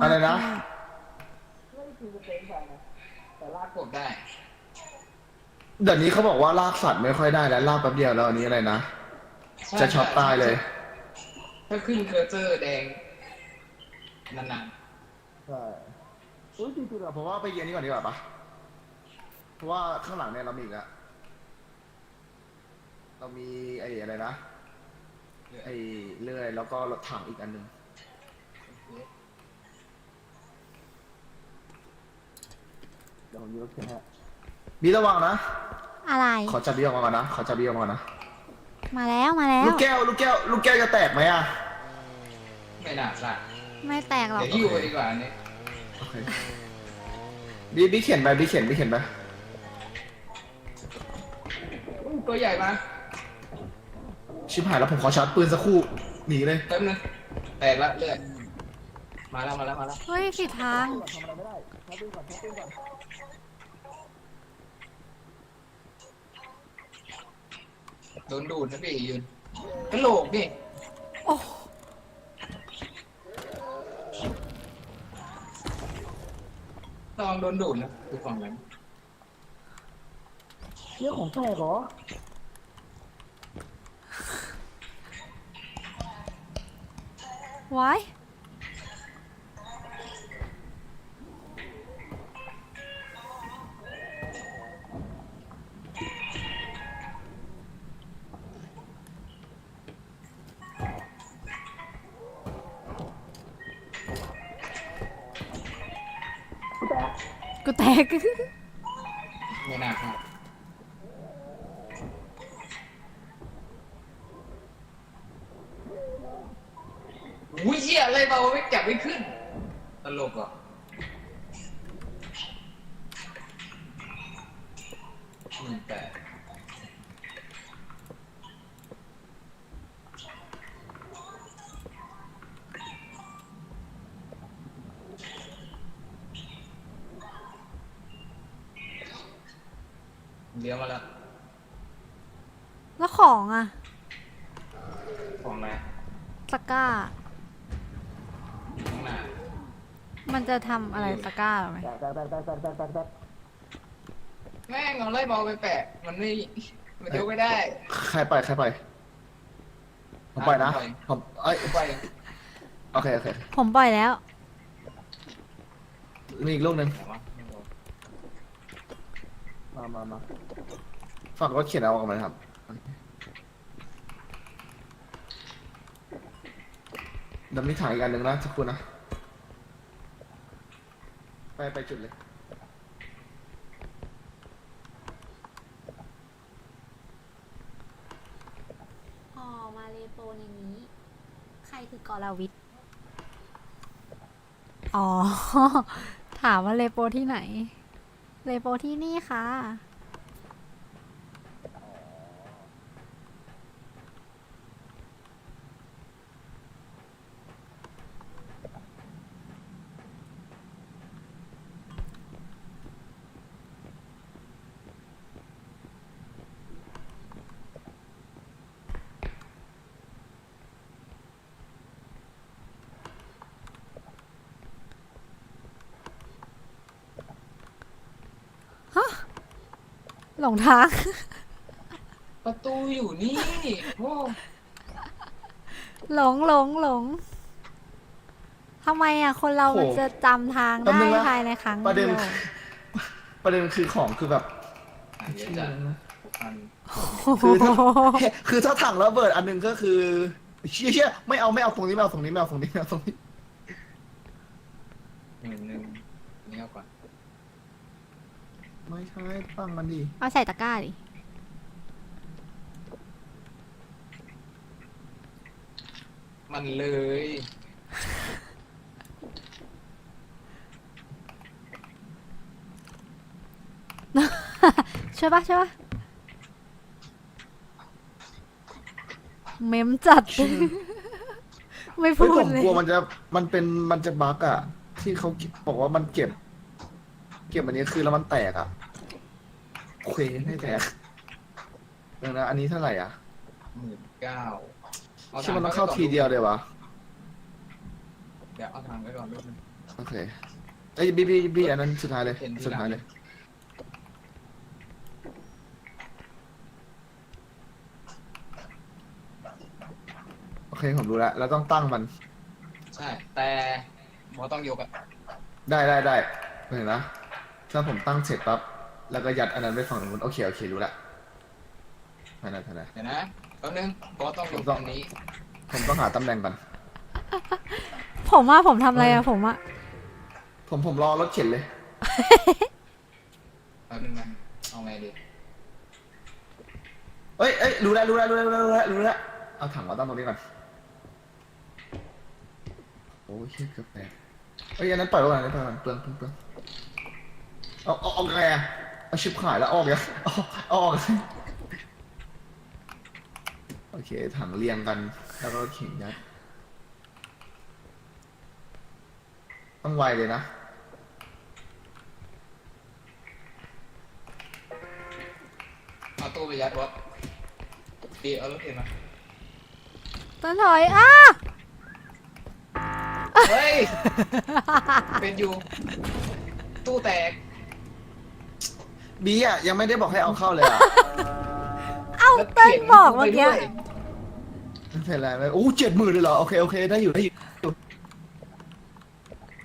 อะไรนะมากแต่ลากกดได้ เดี๋ยวนี้เขาบอกว่าลากสัตว์ไม่ค่อยได้แล้วลากแป๊บเดียวแล้วอันนี้อะไรนะ จะช็อตตายเลย ถ้าขึ้นเคอร์เซอร์แดงนานใช่อุ้ยจริงๆอะผมว่าไปเย็นนี้ก่อนดีกว่าปะเพราะว่าข้างหลังเนี่ยเรามีอีกอะเรามีไอ้อะไรนะๆไอ้เลื่อยแล้วก็รถถังอีกอันหนึ่ง เดี๋ยวผมยืมรถเข็นให้บีระวังนะ อะไร ขอจับบีออกมาก่อนนะ ขอจับบีออกมาก่อนนะ มาแล้วมาแล้ว ลูกแก้ว ลูกแก้ว ลูกแก้วจะแตกไหมอะไม่น่าพลาดไม่แตกหรอก เดี๋ยวหิ้วไปดีกว่าอันนี้โอเคบีบีเขียนไปบีเขียนบีเขียนไปอุ๊ยตัวใหญ่มาชิบหายแล้วผมขอชาร์จปืนสักครู่ หนีเลยแป๊บนึงแตกละเลือดมาแล้วมาแล้วมาแล้วเฮ้ยผิดทาง โดนดูดนะพี่ยืนกระโหลกนี่โอ้ลองโดนดูดนะดูฝั่งนั้นเรื่องของแตกเหรอไว้าย กูแตก ไม่น่าพลาดอุ้ยเหี้ยอะไรเบาไม่จับไม่ขึ้น ตลกเหรอะหนึ่งแปด เลี้ยวมาแล้ว แล้วของอะ ของอะไร ตะกร้า ข้างหน้า มันจะ ทำอะไรตะกร้าหรอไหมแม่งเอาไล่บอลไปแปะ มันไม่มันยกไม่ได้ใครไปใครไปผมไปนะผมไปผมเอ้ยไปโอเคโอเคผมปล่อยแล้ว มีอีกลูกหนึ่งไหนวะไม่รู้มามามาฝั่งรถเขียนเอาออกมาครับเดี๋ยวมีถ่ายอีกอันหนึ่งนะสักครู่นะ ไปไปจุดเลย อ๋อ มาเลโปในนี้ ใครคือกอลาวิทย์อ๋อ ถามว่าเลโปที่ไหน เลโปที่นี่ค่ะ หลงทาง ประตูอยู่นี่โอ้หลงหลงหลงทำไมอะ คนเราโหมันจะจำทางแป๊บได้นึงนะภายในครั้งประเด็นเดียวประเด็นคือของคือแบบ อะเดี๋ยวจะหกพันคือถ้า คือถ้าถังระเบิดอันหนึ่งก็คือเชี่ยเชี่ยไม่เอาไม่เอาตรงนี้ไม่เอาตรงนี้ไม่เอาตรงนี้ไม่เอาตรงนี้หนึ่งหนึ่งอันนี่เอาก่อน ไม่ใช่ตั้งมันดีเอาใส่ตะกร้าดิ มันเลย ใช่ปะใช่ปะเมมจัด ไม่พูเฮ้ยดผมเลยกลัวมันจะมันเป็นมันจะบั๊กอะที่เขาบอกว่ามันเก็บเก็บอันนี้คือแล้วมันแตกอะเคว้งให้แตกเดี๋ยวนะอันนี้เท่าไหร่อะหมื่นเก้าใช่มันต้องเข้าทีเดียวเลยวะเดี๋ยวเอาทางไว้ก่อนรูปนึงโอเคเอ้ยบีบีบีอันนั้นสุดท้ายเลย เห็นทีสุดหลังท้ายเลย โอเคผมรู้แล้วเราต้องตั้งมัน ใช่ แต่หมอต้องยกอะได้ได้ได้เห็นนะ ถ้าผมตั้งเสร็จปั๊บแล้วก็ยัดอันนั้นไปฝั่งนู้นโอเคโอเครู้ละภายในภายในเดี๋ยวนะแป๊บนึงหมอต้องยกผมตต้รองงนี้ ผมต้องหาตำแหน่งก่อนผมว่าผมทำอะไรอะผมอะผมผมรอรถเข็นเลยแป๊บนึงนะเอาไงดีเอ้ยเอ้ยรู้แล้วรู้แล้วรู้แล้วรู้แล้วรู้แล้วเอาถังมาตั้งตรงนี้ก่อนโอ้ยเชี่ยเกือบแตกเอ้ยอันนั้นปล่อยไว้ก่อนอันนั้นปล่อยไว้ก่อนเปลืองเปลืองเปลือง เอาเอาเอาไงอะเอาชิบหายแล้วออกยังเอาเอาออกโอเคถังเรียงกัน แล้วก็เข็นยัดต้องไวเลยนะ เอาตู้ไปยัดวะดีเอารถเข็นมา ต้นถอยอ้าเฮ้ย เป็นอยู่ ตู้แตก บีอะยังไม่ได้บอกให้เอาเข้าเลยอะเอ้าแล้วเต้นข็บอกเมื่อกี้ไปด้วยไม่เป็นไรไม่โอ้เจ็ดหมื่นเลยเหรอ โอเค โอเค ได้อยู่ได้อยู่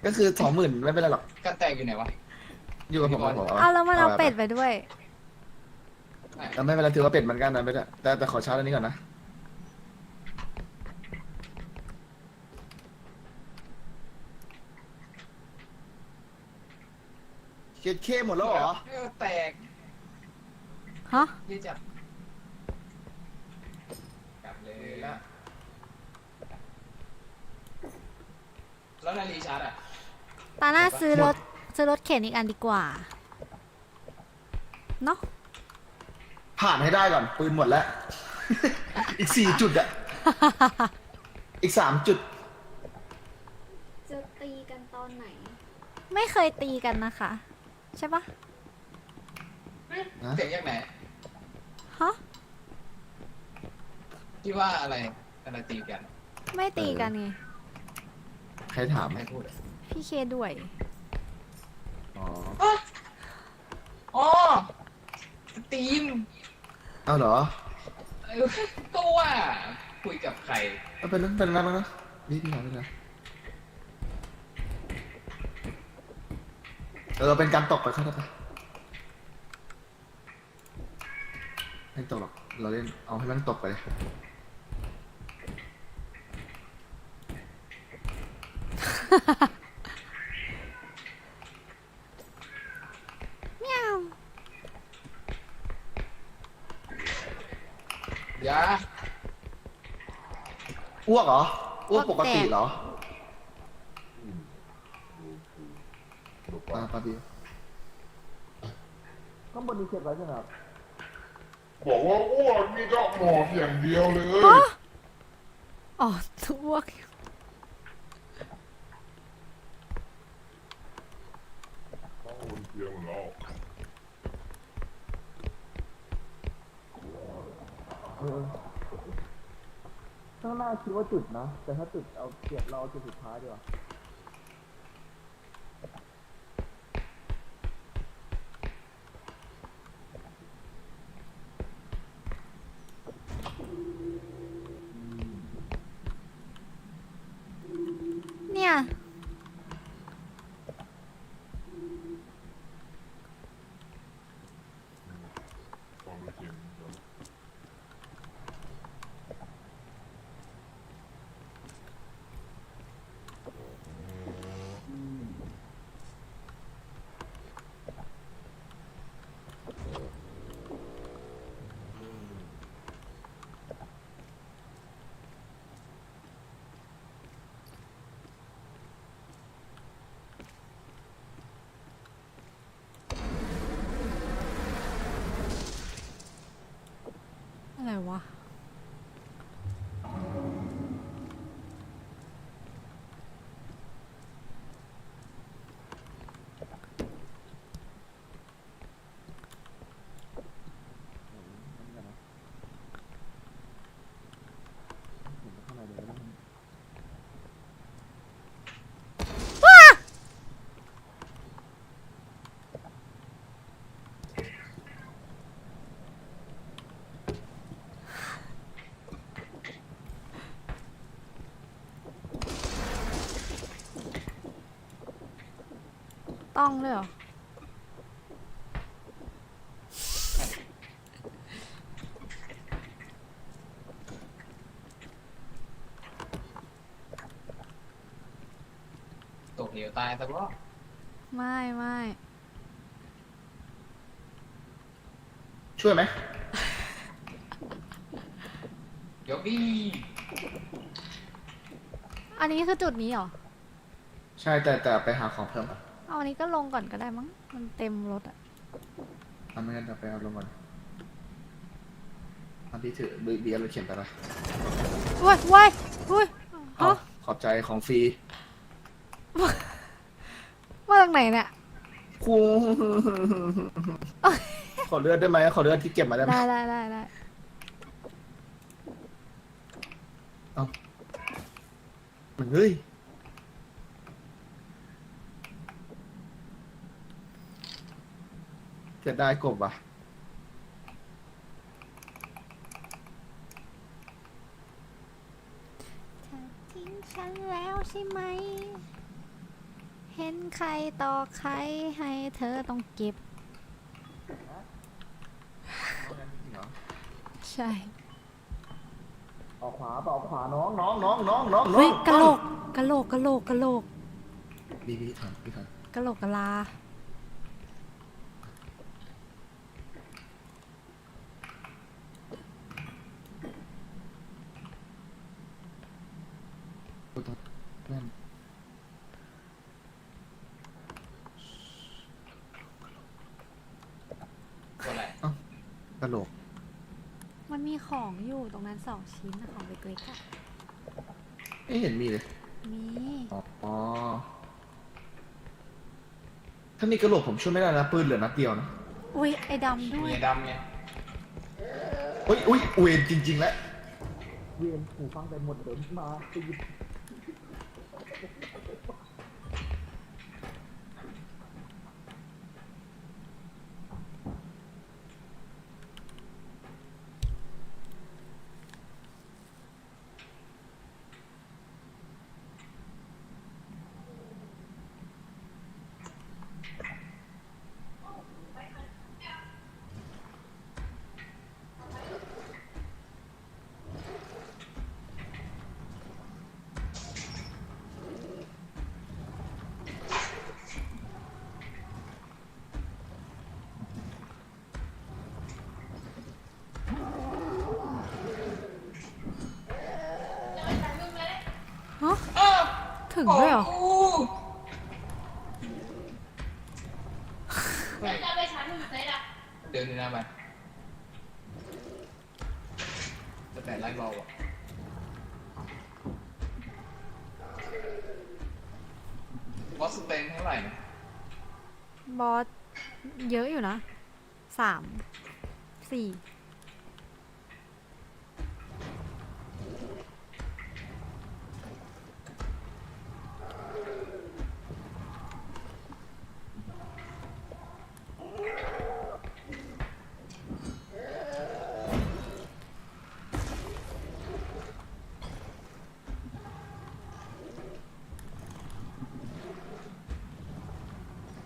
ก็คือสองหมื่นไม่เป็นไรหรอก กันแตกอยู่ไหนวะ อยู่กับผมกับผมเอาแล้วมันเอาเป็ดไปไปด้วยแล้วไม่เป็นไรถือว่าเป็ดเหมือนกันนะไม่ได้แต่แต่ขอชาร์จอันนี้ก่อนนะ เคสเคหมดแล้วเหรอ เออแตกฮะ ยี่จับกลับเลยแล้วนาฬิชาร์จอะตาหน้าซื้อรถซื้อรถเข็นอีกอันดีกว่า เนาะผ่านให้ได้ก่อน ปืนหมดแล้ว อีกสี่จุดอะอีกสามจุด จะตีกันตอนไหน ไม่เคยตีกันนะคะ ใช่ปะฮะเสียงจากไหนฮะที่ว่าอะไรอะไรตีกัน ไม่ตีกันไงใครถามใครพูดอะพี่เคด้วย อ๋ออ๋อสตรีมเอาเหรอเออก็ว่าคุยกับใคร เอาเป็นนั้นเป็นนั้นนะนี่พี่ถามไม่ได้ เออเป็นการตกไปเข้าไปไม่ตกหรอกเราเล่นเอาให้มันตกไปเลยเมียวยาอ้วกเหรออ้วกปกติเหรออ่าปาบีข้างบนมี เก็บไว้ใช่ไหมครับบอกว่าอ้วนนี่ก็หมอบอย่างเดียวเลยฮะอ๋อทุกต้องบนเตียงแล้วเออข้างหน้าคิดว่าจุดนะ แต่ถ้าจุดเอาเก็บเราเอาจุดสุดท้ายดีกว่า เนี่ย ความเป็นจริงครับ อะไรวะ เต้องด้วยเหรอ ตกเหวตายซะบ่ไม่ไม่ช่วยไหมเดี๋ยวดีอันนี้คือจุดนี้เหรอ ใช่แต่แต่ไปหาของเพิ่มอะเอา อันนี้ก็ลงก่อนก็ได้มั้ง มันเต็มรถอะทำไม่งั้นเดี๋ยวไปเอาลงก่อนอันที่ถือเบียร์เราเขียนไปละเว้ยเว้ยเว้ยเอาฮะขอบใจของฟรีมาจากไหนเนี่ยครูขอเลือดได้ไหมขอเลือดที่เก็บมาได้ไหมได้ได้ได้ได้มันเฮ้ย จะได้กบว่ะเธอทิ้งฉันแล้วใช่ไหม เห็นใครต่อใครให้เธอต้องเก็บใช่ออกขวาเปล่าออกขวาน้องน้องน้องน้องน้องน้เฮ้อยงกะโหลกกะโหลกกะโหลกกะโหลกพี่พี่ทันพี่ทันกะโหลกกะลา กูต้องแม่น ตัวอะไร กระโหลกมันมีของอยู่ตรงนั้นสองชิ้นนะของเล็กๆอะไม่เห็นมีเลยมีอ๋อถ้ามีกระโหลกผมช่วยไม่ได้นะปืนเหลือนัดเดียวนะอุ้ยไอ้ดำด้วยเมียดำไงอุ้ยอุ้ยเวนจริง ๆ แล้ว เวนหูฟังไปหมดเดินมาตี ถึงด้วยเหรอโอ้เดินดูหน้าไปจะแต่ไล่เบาอะวอสเตนเท่าไหร่นะ บอส เยอะอยู่นะ สาม สี่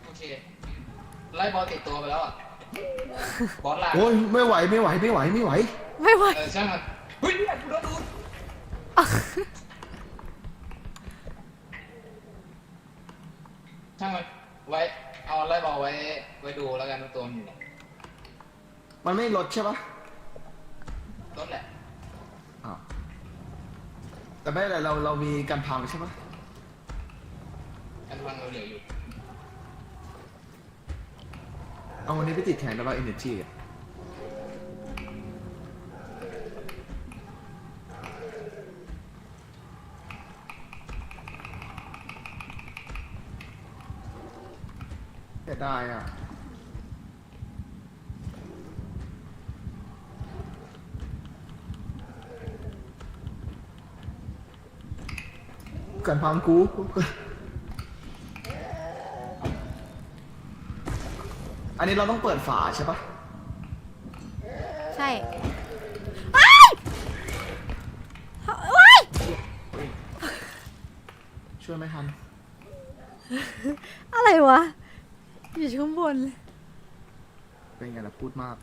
โอเค ไล่บอลติดตัวไปแล้วอะ บอสลากโอ้ยไม่ไหวไม่ไหวไม่ไหวไม่ไหว ไม่ไหวเออช่างมันเฮ้ยเนี่ยกูโดนดูดช่างมันไว้ เอาไล่บอลไว้ ไว้ดูแล้วกันว่าตัวมันอยู่ไหนมันไม่ลดใช่ปะต้นแหละ อ้าวแต่ไม่เป็นไรเราเรามีการพังใช่ปะ อันพังเราเหลืออยู่ เอาวันนี้ไปติดแทนแล้วว่าเอเนจีอะเสียดายอะกันพั นนี้เราต้องเปิดฝาใช่ปะใช่อ้ายว้ายช่วยไม่ทัน อะไรวะ อยู่ข้างบนเลยเป็นไงล่ะพูดมาก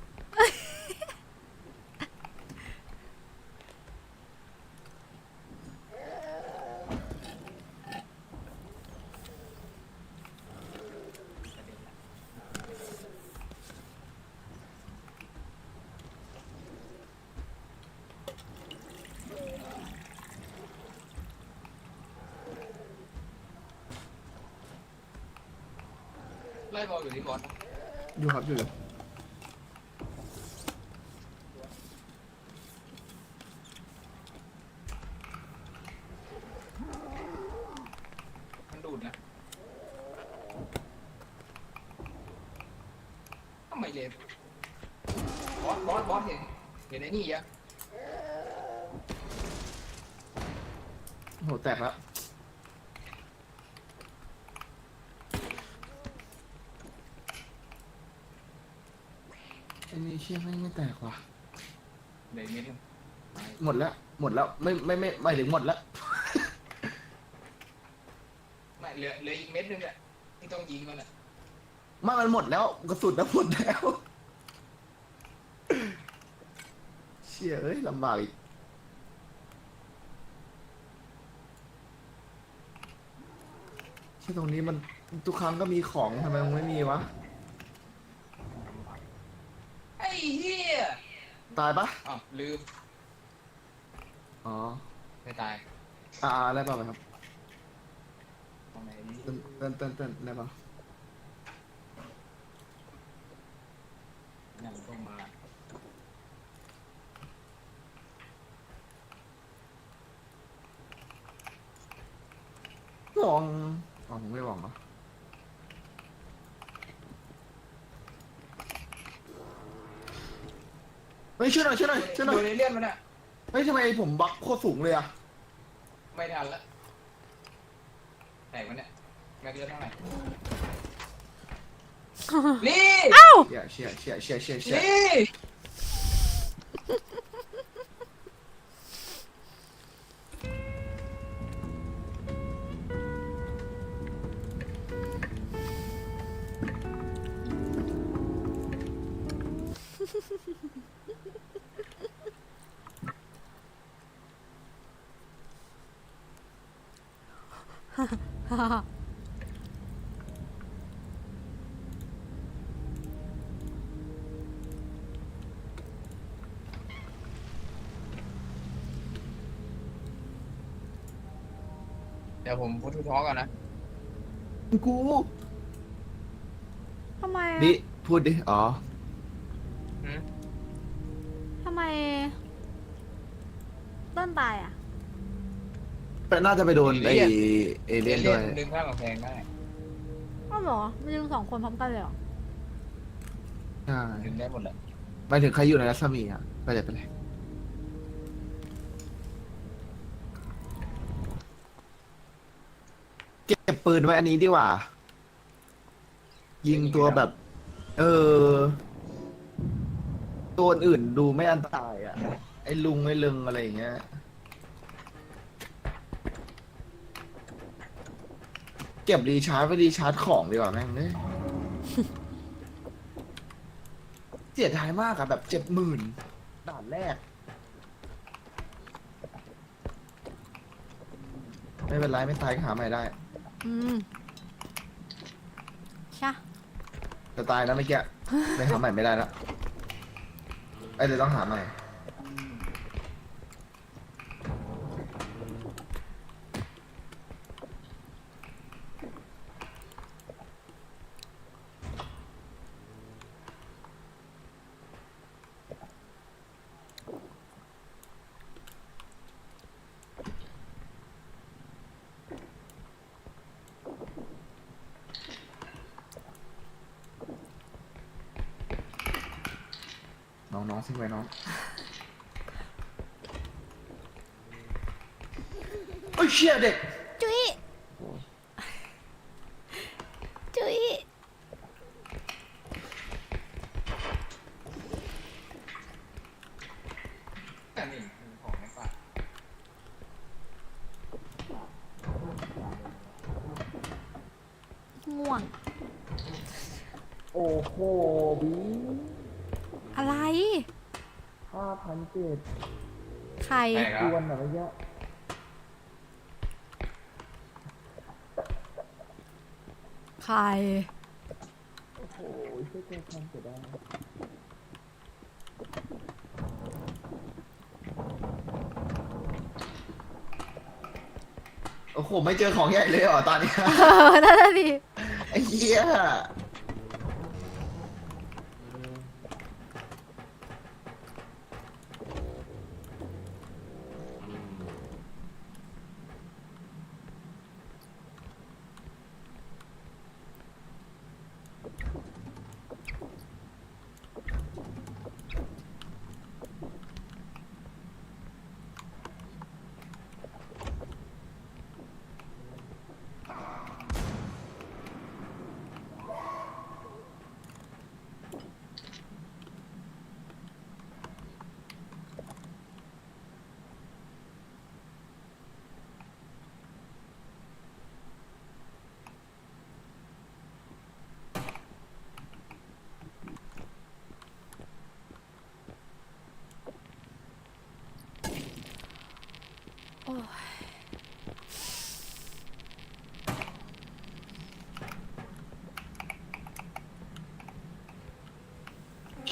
ไล่บออยู่ที่บอลอยู่ครับอยู่มันดูดนะทำไมเลนบอสบอสบอสเห็นเห็นไอ้นี่ยัง โหแตกแล้วไอ้นี่เชี่ยไม่งไม่แตกว่ะเดี๋ยวเม็ดนึงหมดแล้วหมดแล้วไม่ไม่ไม่ไม่ถึงหมดแล้วไม่เหลือเหลืออีกเม็ดนึงอะที่ต้องยิงมันอะมามันหมดแล้วกระสุนนะหมดแล้ว เชี่ยเอ้ยลำบากอีกเชี่ยตรงนี้มันทุกครั้งก็มีของทำไมมึงไม่มีวะ ไอ้เหี้ย ตายปะอ้าวลืมอ๋อไม่ตายอ่าอ่าได้ป่ะครับทำไมนี่เต้นเต้นเต้นเต้นได้ป่ะนั่นต้องมาหวองอ๋อมึงไม่หวองเหรอ เฮ้ยช่วยหน่อยช่วยหน่อยช่วยหน่อดูยในเลื่อนมันอะเฮ้ยทำไมผมบักโคตรสูงเลยอะไม่ทันละแตกมันเนี่ยแม็กเลือดเท่าไหร่นี่เชี่ยเชี่ยเชี่ยเชี่ยเชี่ยเชี่ยนี่ เดี๋ยวผมพูดทูท้อก่อนนะ กูทำไมอะนี่พูดดิ อ๋อหืมทำไม ต้นตายอะ แต่น่าจะไปโดนไอเอเลี่ยนด้วย ดึงข้ามกำแพงได้ก็เหรอมันยิงสองคนพร้อมกันเลยเหรอ ใช่ดึงได้หมดเลยหมายถึงใครอยู่ในรัศมีอะ ไปเลยไปเลย ปืนไว้อันนี้ดีกว่า ยิงตัวแบบ เออ ตัวอื่นดูไม่อันตรายอะ ไอ้ลุงไอ้ลึงอะไรอย่างเงี้ย เก็บรีชาร์จไปรีชาร์จของดีกว่าแม่งเนี่ย เสียดายมากอะแบบเจ็ดหมื่นด่านแรก ไม่เป็นไร ไม่ตายก็หาใหม่ได้ อืมใช่จะตายนะเมื่อกี้ไม่หาใหม่ไม่ได้แล้วไอ้เลยต้องหาใหม่ น้ องน้องซิงไปน้องโอ้ยเชี่ยเด็ก จุ้ย โอ้ จุ้ย แต่นี่ของไม่ฝาก ง่วง โอ้โหบี อะไร ห้าพันเจ็ด ใค ร แตกดอะวนอะไรเงี้ยใคร โอ้โหช่วยแก้ความเสียดายโอ้โห ไม่เจอของใหญ่เลยเหรอตอนเนี้ย เออนั่นน่ะดิไอ้เหี้ย โอ้ย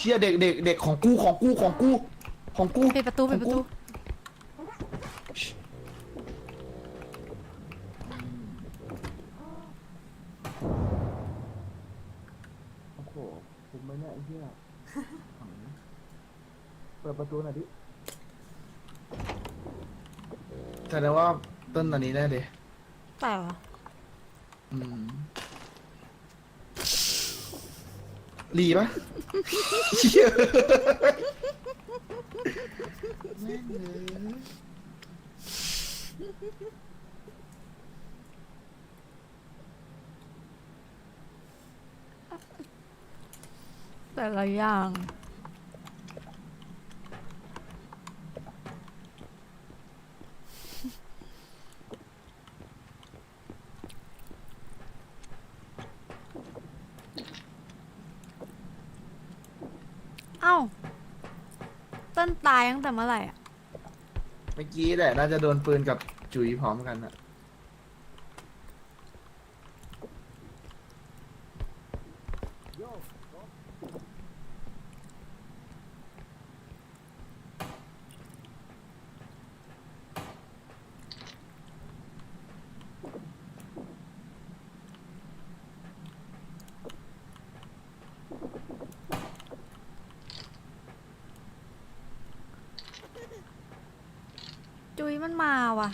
เชี่ยเด็กเด็กเด็กของกูของกูของกูของกูปิดประตูปิดประตู โอ้โหผมไม่เนี่ยไอ้เหี้ย เปิดประตูหน่อยดิแสดงว่าต้นอันนี้แน่เลยแต่เหรออืมรีปะเหี้ย แม่งเลยแต่ละอย่างเอ้า ต้นตายตั้งแต่เมื่อไหร่อะเมื่อกี้แหละน่าจะโดนปืนกับจุ๋ยพร้อมกันอะ มันมาว่ะ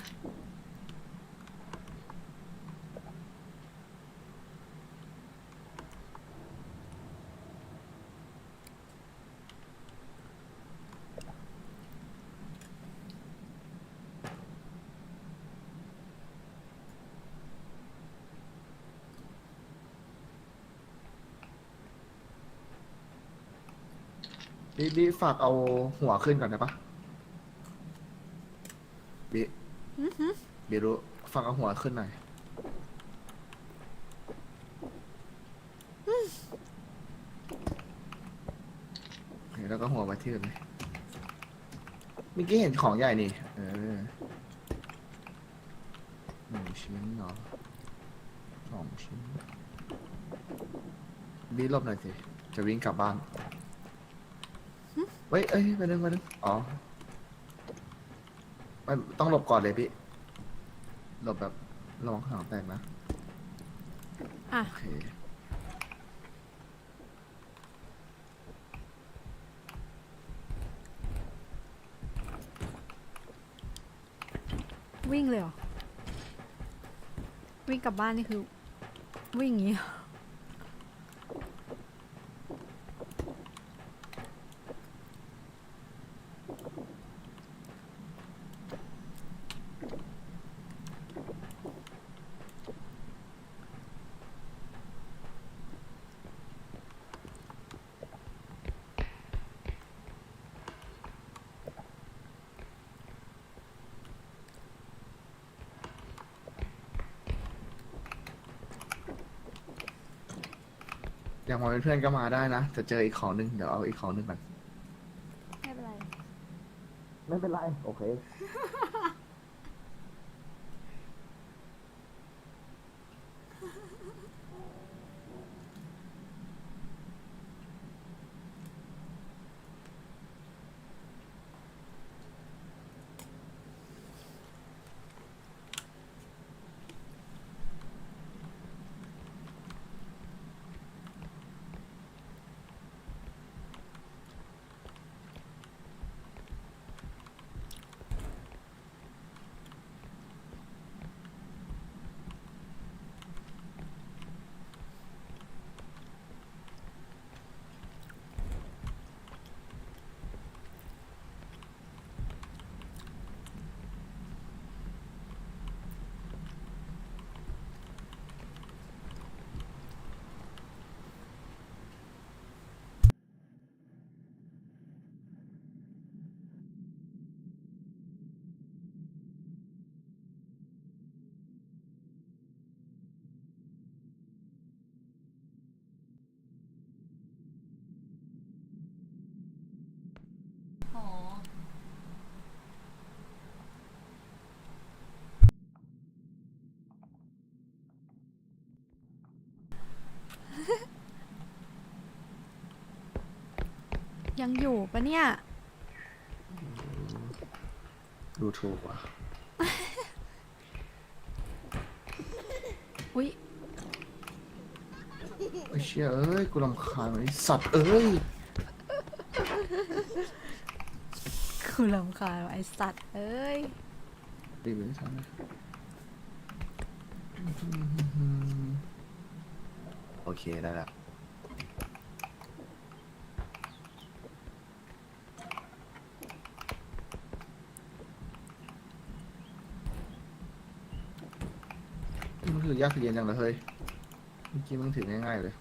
บีบีฝากเอาหัวขึ้นก่อนได้ปะบี อื้อ หือบีรู้ฝากเอาหัวขึ้นหน่อยโอเคแล้วก็หัวไว้ที่อื่นเลยเมื่อกี้เห็นของใหญ่นี่ เออหนึ่งชิ้นเนาะสองชิ้นบีหลบหน่อยสิ จะวิ่งกลับบ้าน เฮ้ยเอ้ยไปนึงไปนึงอ๋อไม่ต้องหลบก่อนเลยพี่ หลบแบบระวังข้างหลังแตกนะอะ โอเควิ่งเลยเหรอ วิ่งกลับบ้านนี่คือ วิ่งอย่างงี้เหรอ อยากมาเป็นเพื่อนก็มาได้นะจะเจออีกของหนึ่งเดี๋ยวเอาอีกของหนึ่งก่อน ไม่เป็นไร ไม่เป็นไร โอเค อ๋อ ยังอยู่ปะเนี่ย ดูถูกว่ะอุ๊ยไอ้เชี่ยเอ้ย กูรำคาญไอ้สัตว์เอ้ย กูรำคาญว่ะไอสัตว์เอ้ยดีไปทำไมโอเค ได้ละ มันถือยากถือเย็นจังเลยเฮ้ยเมื่อกี้มึงถือง่ายๆเลย